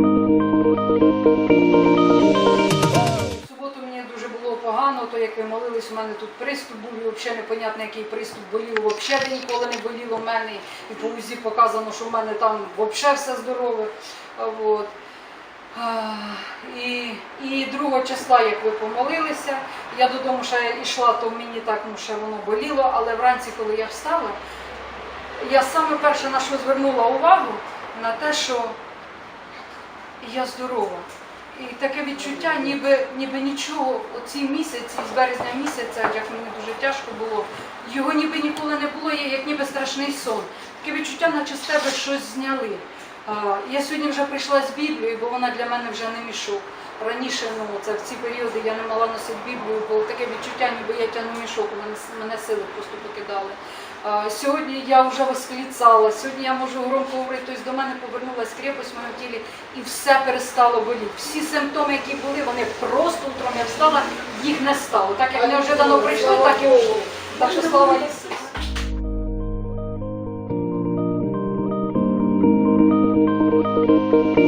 В суботу мені дуже було погано, то як ви молились, у мене тут приступ був, і взагалі непонятно, який приступ боліло. Взагалі ніколи не боліло в мене. І по УЗІ показано, що в мене там взагалі все здорове. От. І, і 2 числа, як ви помолилися, я додому ще йшла, то мені так ну, ще воно боліло, але вранці, коли я встала, я саме перше на що звернула увагу на те, що я здорова. І таке відчуття, ніби, ніби нічого, оці місяці, з березня місяця, як мені дуже тяжко було, його ніби ніколи не було, як ніби страшний сон. Таке відчуття, наче з тебе щось зняли. Я сьогодні вже прийшла з Біблією, бо вона для мене вже не мішок. Раніше, ну, це в ці періоди я не мала носити Біблію, бо таке відчуття, ніби я тягну мішок, мене, мене сили просто покидали. А, Сьогодні я вже восклицала, сьогодні я можу громко говорити, тобто до мене повернулася крепость в моєму тілі і все перестало боліти. Всі симптоми, які були, вони просто утром я встала, їх не стало. Так як вони вже давно прийшли, так і ушли. Так що слава Ісусу. Thank